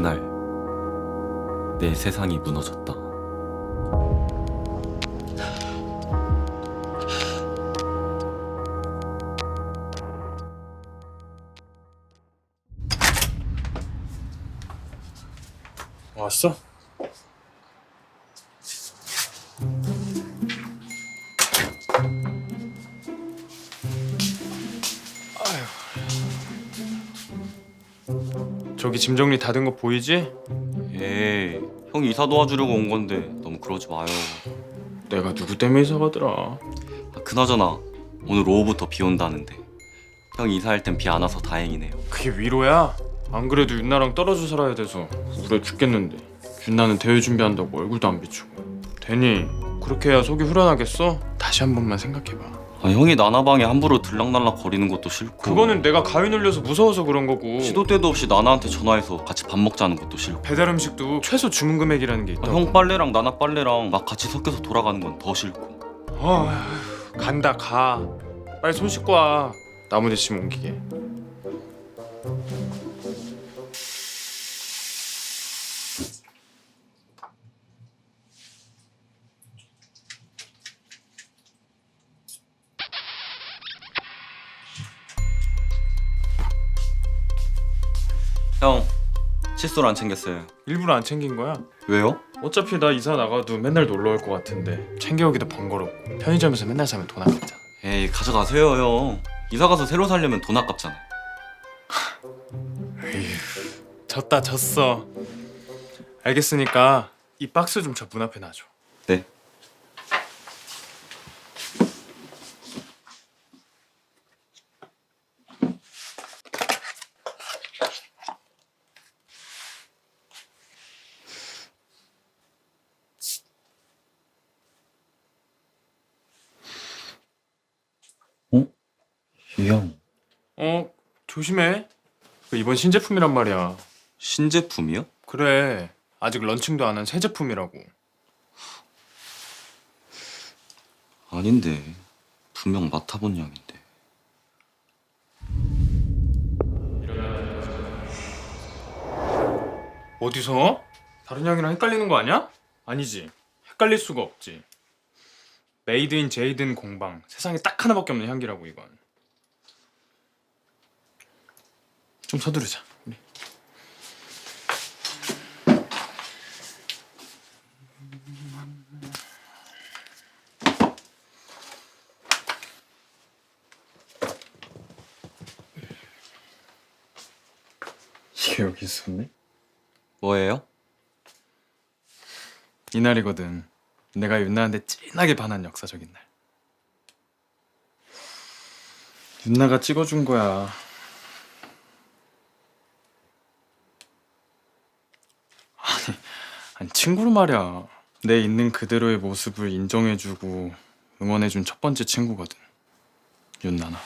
그날 내 세상이 무너졌다. 왔어? 짐 정리 다 된 거 보이지? 에이, 형 이사 도와주려고 온 건데 너무 그러지 마요. 내가 누구 때문에 이사 가더라. 아, 그나저나 오늘 오후부터 비 온다는데 형 이사할 땐 비 안 와서 다행이네요. 그게 위로야? 안 그래도 윤나랑 떨어져 살아야 돼서 우울해 죽겠는데 윤나는 대회 준비한다고 얼굴도 안 비추고 되니 그렇게 해야 속이 후련하겠어? 다시 한 번만 생각해봐 아, 형이 나나방에 함부로 들락날락 거리는 것도 싫고. 그거는 내가 가위 눌려서 무서워서 그런 거고. 시도 때도 없이 나나한테 전화해서 같이 밥 먹자는 것도 싫고. 배달 음식도 최소 주문 금액이라는 게 아, 있다고. 형 빨래랑 나나 빨래랑 막 같이 섞여서 돌아가는 건 더 싫고. 어휴, 간다 가. 빨리 손 씻고 와. 나머지 짐 옮기게 칫솔 안 챙겼어요. 일부러 안 챙긴 거야? 왜요? 어차피 나 이사 나가도 맨날 놀러 올 것 같은데 챙겨오기도 번거롭고 편의점에서 맨날 사면 돈 아깝잖아. 에이 가져가세요 형. 이사 가서 새로 살려면 돈 아깝잖아요 졌다 졌어. 알겠으니까 이 박스 좀 저 문 앞에 놔줘. 네 어? 이형 어 조심해. 그 이번 신제품이란 말이야. 신제품이요? 그래. 아직 런칭도 안 한 새 제품이라고. 아닌데. 분명 맡아본 양인데. 어디서? 다른 향이랑 헷갈리는 거 아니야? 아니지. 헷갈릴 수가 없지. 메이드 인 제이든 공방. 세상에 딱 하나밖에 없는 향기라고 이건 좀 서두르자 우리 이게 여기 있었네? 뭐예요? 이날이거든. 내가 윤나한테 진하게 반한 역사적인 날. 윤나가 찍어준 거야. 아니, 아니 친구로 말이야. 내 있는 그대로의 모습을 인정해주고 응원해준 첫 번째 친구거든. 윤나나.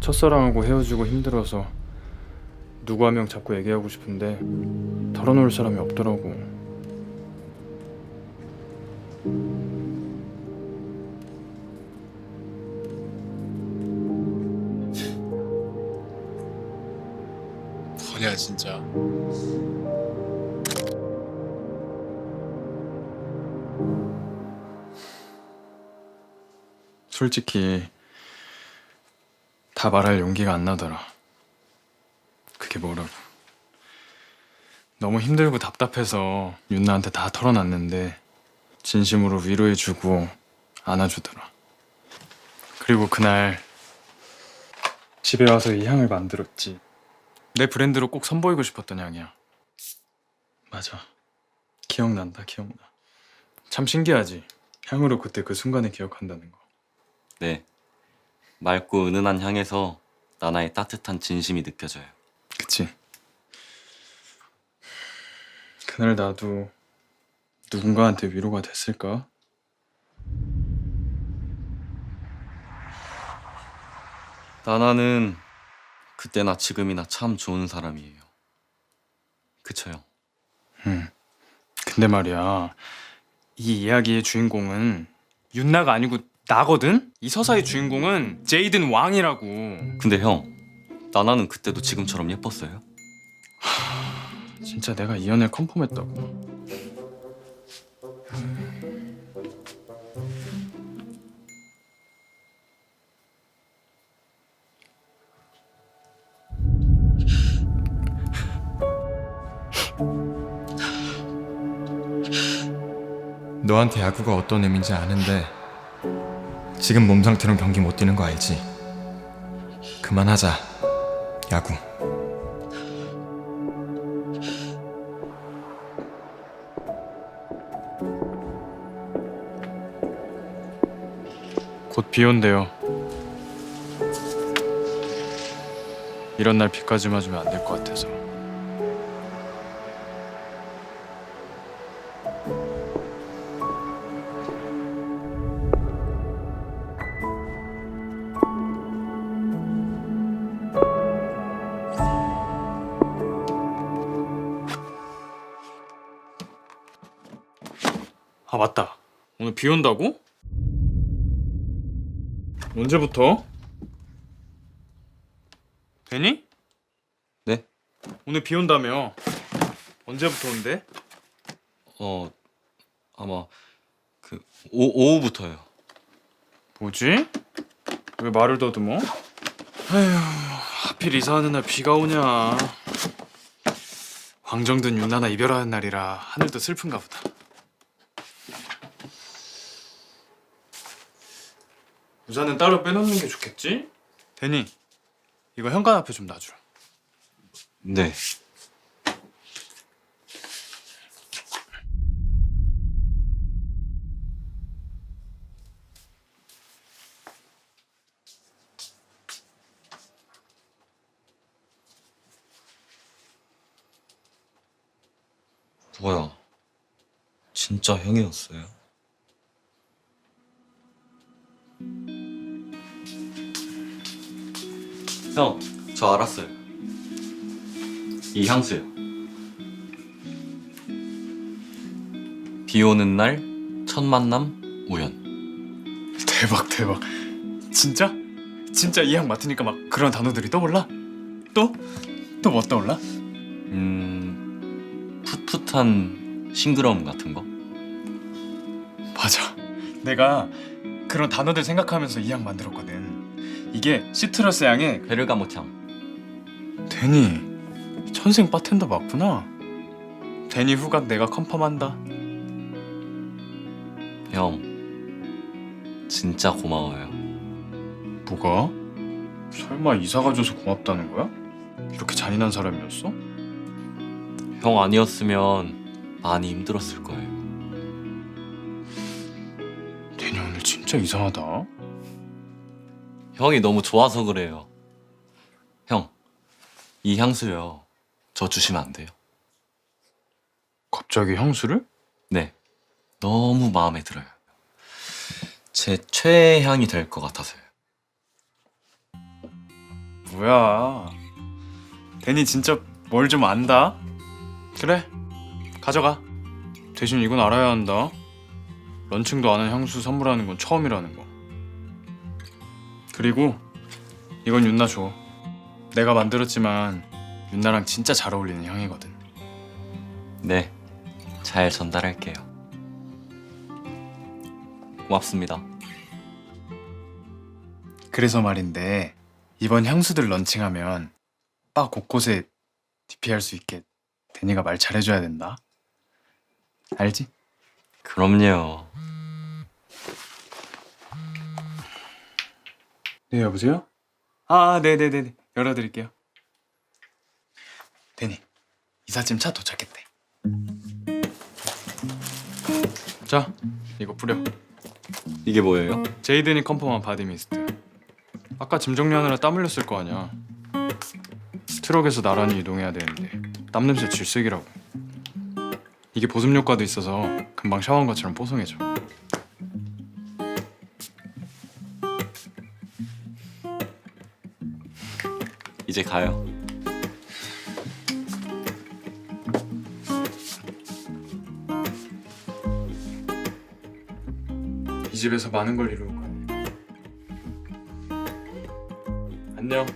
첫사랑하고 헤어지고 힘들어서 누구 한 명 자꾸 얘기하고 싶은데 털어놓을 사람이 없더라고. 뭐냐 진짜. 솔직히 다 말할 용기가 안 나더라. 그게 뭐라고. 너무 힘들고 답답해서 윤나한테 다 털어놨는데 진심으로 위로해주고 안아주더라. 그리고 그날 집에 와서 이 향을 만들었지. 내 브랜드로 꼭 선보이고 싶었던 향이야. 맞아. 기억난다, 기억나. 참 신기하지. 향으로 그때 그 순간을 기억한다는 거. 네 맑고 은은한 향에서 나나의 따뜻한 진심이 느껴져요 그치? 그날 나도 누군가한테 위로가 됐을까? 나나는 그때나 지금이나 참 좋은 사람이에요 그쵸 형? 응. 근데 말이야, 이 이야기의 주인공은 윤나가 아니고 나거든? 이 서사의 주인공은 제이든 왕이라고. 근데 형 나나는 그때도 지금처럼 예뻤어요? 진짜 내가 이 연애 컨펌했다고. 너한테 야구가 어떤 의미인지 아는데 지금 몸 상태로 경기 못 뛰는 거 알지? 그만하자 야구 곧 비 온대요. 이런 날 비까지 맞으면 안 될 것 같아서. 아 맞다. 오늘 비 온다고? 언제부터? 되니? 네? 오늘 비 온다며. 언제부터 온대? 어 아마 그 오, 오후부터요. 뭐지? 왜 말을 더듬어? 아휴, 하필 이사하는 날 비가 오냐. 황정든 윤나나 이별하는 날이라 하늘도 슬픈가 보다. 우산은 따로 빼놓는 게 좋겠지? 데니, 이거 현관 앞에 좀 놔주라. 네. 뭐야? 진짜 형이었어요? 형, 저 알았어요. 이 향수요. 비 오는 날 첫 만남 우연. 대박 대박. 진짜? 진짜 이 향 맡으니까 막 그런 단어들이 떠올라? 또? 또 뭐 떠올라? 음 풋풋한 싱그러움 같은 거. 맞아. 내가 그런 단어들 생각하면서 이 향 만들었거든. 이게 시트러스 향에 베르가모향. 데니 천생 바텐더 맞구나. 데니 후각 내가 컨펌한다. 형 진짜 고마워요. 뭐가? 설마 이사가 줘서 고맙다는 거야? 이렇게 잔인한 사람이었어? 형 아니었으면 많이 힘들었을 거예요. 데니 오늘 진짜 이상하다. 형이 너무 좋아서 그래요. 형, 이 향수요. 저 주시면 안 돼요? 갑자기 향수를? 네. 너무 마음에 들어요. 제 최애 향이 될 것 같아서요. 뭐야? 데니 진짜 뭘 좀 안다? 그래, 가져가. 대신 이건 알아야 한다. 런칭도 안한 향수 선물하는 건 처음이라는 거. 그리고 이건 윤나 줘. 내가 만들었지만 윤나랑 진짜 잘 어울리는 향이거든. 네. 잘 전달할게요. 고맙습니다. 그래서 말인데 이번 향수들 런칭하면 바 곳곳에 DP할 수 있게 데니가 말 잘해줘야 된다. 알지? 그럼요. 네 여보세요? 아 네네네 열어드릴게요. 데니 이삿짐 차 도착했대. 자 이거 뿌려. 이게 뭐예요? 제이든이 컨펌한 바디 미스트. 아까 짐 정리하느라 땀 흘렸을 거 아니야. 트럭에서 나란히 이동해야 되는데 땀 냄새 질색이라고. 이게 보습 효과도 있어서 금방 샤워한 것처럼 뽀송해져. 이제 가요. 이 집에서 많은 걸 이루고 가네. 안녕.